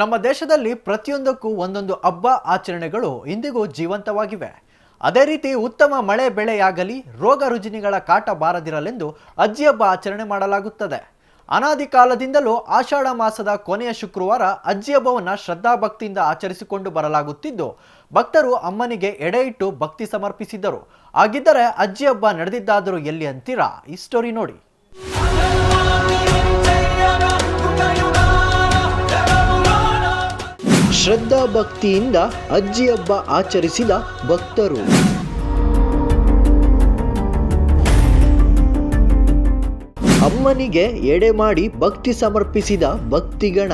ನಮ್ಮ ದೇಶದಲ್ಲಿ ಪ್ರತಿಯೊಂದಕ್ಕೂ ಒಂದೊಂದು ಹಬ್ಬ ಆಚರಣೆಗಳು ಇಂದಿಗೂ ಜೀವಂತವಾಗಿವೆ. ಅದೇ ರೀತಿ ಉತ್ತಮ ಮಳೆ ಬೆಳೆಯಾಗಲಿ, ರೋಗ ರುಜಿನಿಗಳ ಕಾಟ ಬಾರದಿರಲೆಂದು ಅಜ್ಜಿ ಹಬ್ಬ ಆಚರಣೆ ಮಾಡಲಾಗುತ್ತದೆ. ಅನಾದಿ ಕಾಲದಿಂದಲೂ ಆಷಾಢ ಮಾಸದ ಕೊನೆಯ ಶುಕ್ರವಾರ ಅಜ್ಜಿ ಹಬ್ಬವನ್ನು ಶ್ರದ್ಧಾಭಕ್ತಿಯಿಂದ ಆಚರಿಸಿಕೊಂಡು ಬರಲಾಗುತ್ತಿದ್ದು, ಭಕ್ತರು ಅಮ್ಮನಿಗೆ ಎಡೆ ಇಟ್ಟು ಭಕ್ತಿ ಸಮರ್ಪಿಸಿದ್ದರು. ಹಾಗಿದ್ದರೆ ಅಜ್ಜಿ ಹಬ್ಬ ನಡೆದಿದ್ದಾದರೂ ಎಲ್ಲಿ ಅಂತೀರಾ? ಈ ಸ್ಟೋರಿ ನೋಡಿ. ಶ್ರದ್ಧಾ ಭಕ್ತಿಯಿಂದ ಅಜ್ಜಿ ಹಬ್ಬ ಆಚರಿಸಿದ ಭಕ್ತರು. ಅಮ್ಮನಿಗೆ ಎಡೆ ಮಾಡಿ ಭಕ್ತಿ ಸಮರ್ಪಿಸಿದ ಭಕ್ತಿಗಣ.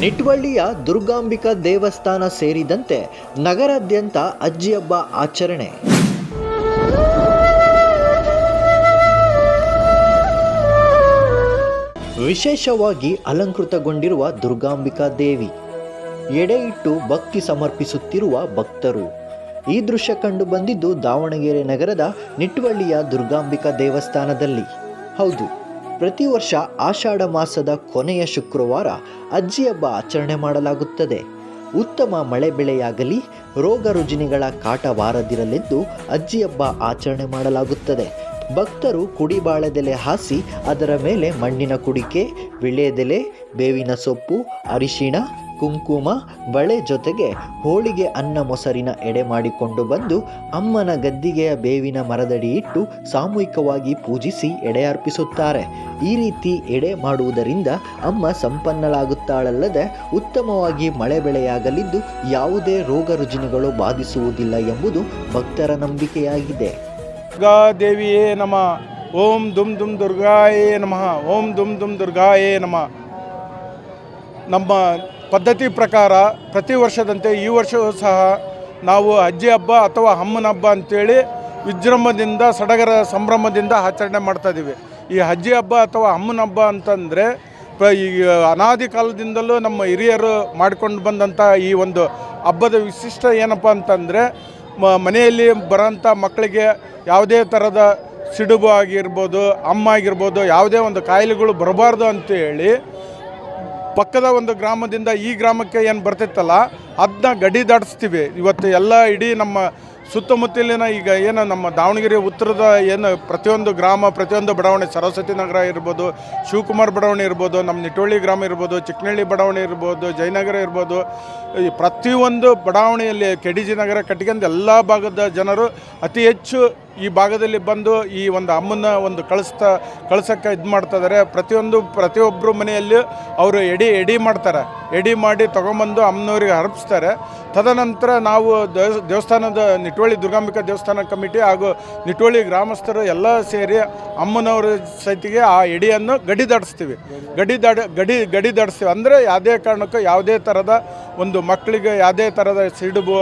ನಿಟ್ವಳ್ಳಿಯ ದುರ್ಗಾಂಬಿಕಾ ದೇವಸ್ಥಾನ ಸೇರಿದಂತೆ ನಗರಾದ್ಯಂತ ಅಜ್ಜಿ ಹಬ್ಬ ಆಚರಣೆ. ವಿಶೇಷವಾಗಿ ಅಲಂಕೃತಗೊಂಡಿರುವ ದುರ್ಗಾಂಬಿಕಾ ದೇವಿ. ಎಡೆ ಭಕ್ತಿ ಸಮರ್ಪಿಸುತ್ತಿರುವ ಭಕ್ತರು. ಈ ದೃಶ್ಯ ಕಂಡು ಬಂದಿದ್ದು ದಾವಣಗೆರೆ ನಗರದ ನಿಟ್ವಳ್ಳಿಯ ದುರ್ಗಾಂಬಿಕಾ ದೇವಸ್ಥಾನದಲ್ಲಿ. ಹೌದು, ಪ್ರತಿ ವರ್ಷ ಆಷಾಢ ಮಾಸದ ಕೊನೆಯ ಶುಕ್ರವಾರ ಅಜ್ಜಿ ಹಬ್ಬ ಆಚರಣೆ ಮಾಡಲಾಗುತ್ತದೆ. ಉತ್ತಮ ಮಳೆ ಬೆಳೆಯಾಗಲಿ, ರೋಗ ರುಜಿನಿಗಳ ಕಾಟ ಬಾರದಿರಲೆಂದು ಅಜ್ಜಿ ಹಬ್ಬ ಆಚರಣೆ ಮಾಡಲಾಗುತ್ತದೆ. ಭಕ್ತರು ಕುಡಿಬಾಳೆದೆಲೆ ಹಾಸಿ ಅದರ ಮೇಲೆ ಮಣ್ಣಿನ ಕುಡಿಕೆ ವಿಳೆದೆಲೆ ಬೇವಿನ ಸೊಪ್ಪು, ಅರಿಶಿಣ, ಕುಂಕುಮ, ಬಳೆ ಜೊತೆಗೆ ಹೋಳಿಗೆ ಅನ್ನ ಮೊಸರಿನ ಎಡೆ ಮಾಡಿಕೊಂಡು ಬಂದು ಅಮ್ಮನ ಗದ್ದಿಗೆಯ ಬೇವಿನ ಮರದಡಿ ಇಟ್ಟು ಸಾಮೂಹಿಕವಾಗಿ ಪೂಜಿಸಿ ಎಡೆ ಅರ್ಪಿಸುತ್ತಾರೆ. ಈ ರೀತಿ ಎಡೆ ಮಾಡುವುದರಿಂದ ಅಮ್ಮ ಸಂಪನ್ನಳಾಗುತ್ತಾಳಲ್ಲದೆ ಉತ್ತಮವಾಗಿ ಮಳೆ ಬೆಳೆಯಾಗಲಿದ್ದು ಯಾವುದೇ ರೋಗ ರುಜಿನಗಳು ಬಾಧಿಸುವುದಿಲ್ಲ ಎಂಬುದು ಭಕ್ತರ ನಂಬಿಕೆಯಾಗಿದೆ. ದುರ್ಗಾ ದೇವಿಯೇ ನಮ. ಓಂ ದುಮ್ ದುಮ್ ದುರ್ಗಾಯೇ ನಮಃ. ಓಂ ದುಮ್ ದುಮ್ ದುರ್ಗಾಯೇ ನಮ. ನಮ್ಮ ಪದ್ಧತಿ ಪ್ರಕಾರ ಪ್ರತಿ ವರ್ಷದಂತೆ ಈ ವರ್ಷವೂ ಸಹ ನಾವು ಅಜ್ಜಿ ಹಬ್ಬ ಅಥವಾ ಅಮ್ಮನ ಹಬ್ಬ ಅಂತೇಳಿ ವಿಜೃಂಭದಿಂದ ಸಡಗರ ಸಂಭ್ರಮದಿಂದ ಆಚರಣೆ ಮಾಡ್ತಾ ಇದ್ದೀವಿ. ಈ ಅಜ್ಜಿ ಹಬ್ಬ ಅಥವಾ ಅಮ್ಮನ ಹಬ್ಬ ಅಂತಂದರೆ ಪ್ರ ಈ ಅನಾದಿ ಕಾಲದಿಂದಲೂ ನಮ್ಮ ಹಿರಿಯರು ಮಾಡಿಕೊಂಡು ಬಂದಂಥ ಈ ಒಂದು ಹಬ್ಬದ ವಿಶಿಷ್ಟ ಏನಪ್ಪ ಅಂತಂದರೆ ಮನೆಯಲ್ಲಿ ಬರೋಂಥ ಮಕ್ಕಳಿಗೆ ಯಾವುದೇ ಥರದ ಸಿಡುಬು ಆಗಿರ್ಬೋದು, ಅಮ್ಮ ಆಗಿರ್ಬೋದು, ಯಾವುದೇ ಒಂದು ಕಾಯಿಲೆಗಳು ಬರಬಾರ್ದು ಅಂತೇಳಿ ಪಕ್ಕದ ಒಂದು ಗ್ರಾಮದಿಂದ ಈ ಗ್ರಾಮಕ್ಕೆ ಏನು ಬರ್ತಿತ್ತಲ್ಲ ಅದನ್ನ ಗಡಿ ದಾಟಿಸ್ತೀವಿ. ಇವತ್ತು ಎಲ್ಲ ಇಡೀ ನಮ್ಮ ಸುತ್ತಮುತ್ತಲಿನ ಈಗ ಏನು ನಮ್ಮ ದಾವಣಗೆರೆ ಉತ್ತರದ ಏನು ಪ್ರತಿಯೊಂದು ಗ್ರಾಮ, ಪ್ರತಿಯೊಂದು ಬಡಾವಣೆ, ಸರಸ್ವತಿ ನಗರ ಇರ್ಬೋದು, ಶಿವಕುಮಾರ್ ಬಡಾವಣೆ ಇರ್ಬೋದು, ನಮ್ಮ ನಿಟೋಳಿ ಗ್ರಾಮ ಇರ್ಬೋದು ಚಿಕ್ಕನಹಳ್ಳಿ ಬಡಾವಣೆ ಇರ್ಬೋದು, ಜಯನಗರ ಇರ್ಬೋದು, ಈ ಪ್ರತಿಯೊಂದು ಬಡಾವಣೆಯಲ್ಲಿ ಕೆಡಿಜಿ ನಗರ ಕಟ್ಟಿಗೆಂದು ಎಲ್ಲ ಭಾಗದ ಜನರು ಅತಿ ಹೆಚ್ಚು ಈ ಭಾಗದಲ್ಲಿ ಬಂದು ಈ ಒಂದು ಅಮ್ಮನ ಒಂದು ಕಳಿಸ್ತಾ, ಕಳ್ಸೋಕ್ಕೆ ಇದು ಮಾಡ್ತಾ ಇದ್ದಾರೆ ಪ್ರತಿಯೊಂದು ಪ್ರತಿಯೊಬ್ಬರು ಮನೆಯಲ್ಲಿ ಅವರು ಎಡಿ ಎಡಿ ಮಾಡ್ತಾರೆ. ಎಡಿ ಮಾಡಿ ತೊಗೊಂಬಂದು ಅಮ್ಮನವ್ರಿಗೆ ಹರಪಿಸ್ತಾರೆ ತದನಂತರ ನಾವು ದೇವ- ದೇವಸ್ಥಾನದ ನಿಟ್ವಳ್ಳಿ, ದುರ್ಗಾಂಬಿಕಾ ದೇವಸ್ಥಾನ ಕಮಿಟಿ ಹಾಗೂ ನಿಟ್ವಳ್ಳಿ ಗ್ರಾಮಸ್ಥರು ಎಲ್ಲ ಸೇರಿ ಅಮ್ಮನವರ ಸಹಿತಿಗೆ ಆ ಎಡಿಯನ್ನು ಗಡಿ ದಾಡಿಸ್ತೀವಿ ಗಡಿ ದಾಡ ಗಡಿ ಗಡಿ ದಾಡಿಸ್ತೀವಿ ಅಂದರೆ ಯಾವುದೇ ಕಾರಣಕ್ಕೂ ಯಾವುದೇ ಥರದ ಒಂದು ಮಕ್ಕಳಿಗೆ ಯಾವುದೇ ಥರದ ಸಿಡುಬು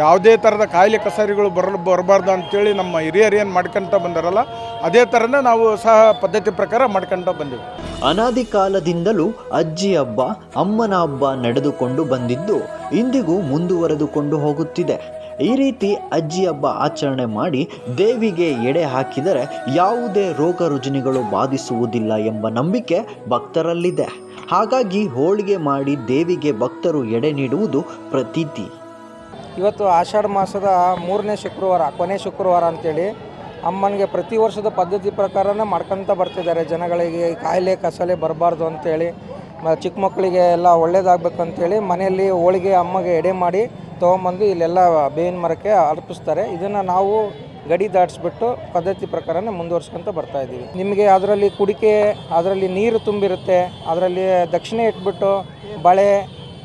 ಯಾವುದೇ ಥರದ ಕಾಯಿಲೆ ಕಸಾರಿಗಳು ಬರಲು ಬರಬಾರ್ದು ಅಂತೇಳಿ ನಮ್ಮ ಹಿರಿಯರು ಏನು ಮಾಡ್ಕೊಂತ ಬಂದಾರಲ್ಲ, ಅದೇ ಥರನೇ ನಾವು ಸಹ ಪದ್ಧತಿ ಪ್ರಕಾರ ಮಾಡ್ಕೊಂತ ಬಂದೆವು. ಅನಾದಿ ಕಾಲದಿಂದಲೂ ಅಜ್ಜಿ ಹಬ್ಬ ಅಮ್ಮನ ಹಬ್ಬ ನಡೆದುಕೊಂಡು ಬಂದಿದ್ದು ಇಂದಿಗೂ ಮುಂದುವರೆದುಕೊಂಡು ಹೋಗುತ್ತಿದೆ. ಈ ರೀತಿ ಅಜ್ಜಿ ಹಬ್ಬ ಆಚರಣೆ ಮಾಡಿ ದೇವಿಗೆ ಎಡೆ ಹಾಕಿದರೆ ಯಾವುದೇ ರೋಗ ರುಜಿನಿಗಳು ಬಾಧಿಸುವುದಿಲ್ಲ ಎಂಬ ನಂಬಿಕೆ ಭಕ್ತರಲ್ಲಿದೆ. ಹಾಗಾಗಿ ಹೋಳಿಗೆ ಮಾಡಿ ದೇವಿಗೆ ಭಕ್ತರು ಎಡೆ ನೀಡುವುದು ಪ್ರತೀತಿ. ಇವತ್ತು ಆಷಾಢ ಮಾಸದ ಮೂರನೇ ಶುಕ್ರವಾರ, ಕೊನೆ ಶುಕ್ರವಾರ ಅಂತೇಳಿ ಅಮ್ಮನಿಗೆ ಪ್ರತಿ ವರ್ಷದ ಪದ್ಧತಿ ಪ್ರಕಾರನೇ ಮಾಡ್ಕೊತ ಬರ್ತಿದ್ದಾರೆ. ಜನಗಳಿಗೆ ಕಾಯಿಲೆ, ಕಸಲೆ ಬರಬಾರ್ದು ಅಂತೇಳಿ ಚಿಕ್ಕ ಮಕ್ಕಳಿಗೆ ಎಲ್ಲ ಒಳ್ಳೇದಾಗಬೇಕು ಅಂತೇಳಿ ಮನೆಯಲ್ಲಿ ಹೋಳಿಗೆ ಅಮ್ಮಗೆ ಎಡೆ ಮಾಡಿ ತೊಗೊಂಬಂದು ಇಲ್ಲೆಲ್ಲ ಬೇವಿನ ಮರಕ್ಕೆ ಅರ್ಪಿಸ್ತಾರೆ. ಇದನ್ನು ನಾವು ಗಡಿ ದಾಟಿಸ್ಬಿಟ್ಟು ಪದ್ಧತಿ ಪ್ರಕಾರನೇ ಮುಂದುವರ್ಸ್ಕೊಂತ ಬರ್ತಾ ಇದ್ದೀವಿ. ನಿಮಗೆ ಅದರಲ್ಲಿ ಕುಡಿಕೆ, ಅದರಲ್ಲಿ ನೀರು ತುಂಬಿರುತ್ತೆ, ಅದರಲ್ಲಿ ದಕ್ಷಿಣೆ ಇಟ್ಬಿಟ್ಟು ಬಳೆ,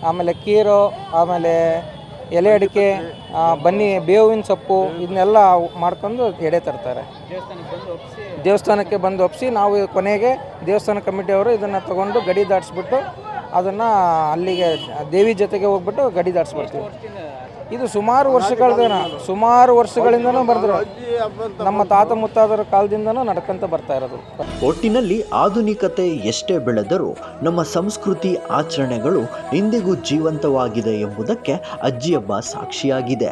ಆಮೇಲೆ ಕೀರು, ಆಮೇಲೆ ಎಲೆ ಅಡಿಕೆ ಬನ್ನಿ, ಬೇವಿನ ಸೊಪ್ಪು ಇದನ್ನೆಲ್ಲ ಮಾಡ್ಕೊಂಡು ಎಡೆ ತರ್ತಾರೆ. ದೇವಸ್ಥಾನಕ್ಕೆ ಬಂದು ಒಪ್ಪಿಸಿ ನಾವು ಕೊನೆಗೆ ದೇವಸ್ಥಾನ ಕಮಿಟಿಯವರು ಇದನ್ನು ತಗೊಂಡು ಗಡಿ ದಾಟಿಸ್ಬಿಟ್ಟು ಅದನ್ನು ಅಲ್ಲಿಗೆ ದೇವಿ ಜೊತೆಗೆ ಹೋಗ್ಬಿಟ್ಟು ಗಡಿ ದಾಟಿಸ್ಬಿಡ್ತೀವಿ. ಇದು ಸುಮಾರು ವರ್ಷಗಳದ ಸುಮಾರು ವರ್ಷಗಳಿಂದನೂ ಬರೆದ್ರು. ನಮ್ಮ ತಾತ ಮುತ್ತಾದರ ಕಾಲದಿಂದನೂ ನಡ್ಕಂತ ಬರ್ತಾ ಇರೋದು. ಒಟ್ಟಿನಲ್ಲಿ ಆಧುನಿಕತೆ ಎಷ್ಟೇ ಬೆಳೆದರೂ ನಮ್ಮ ಸಂಸ್ಕೃತಿ ಆಚರಣೆಗಳು ಇಂದಿಗೂ ಜೀವಂತವಾಗಿದೆ ಎಂಬುದಕ್ಕೆ ಅಜ್ಜಿಯಬ್ಬ ಸಾಕ್ಷಿಯಾಗಿದೆ.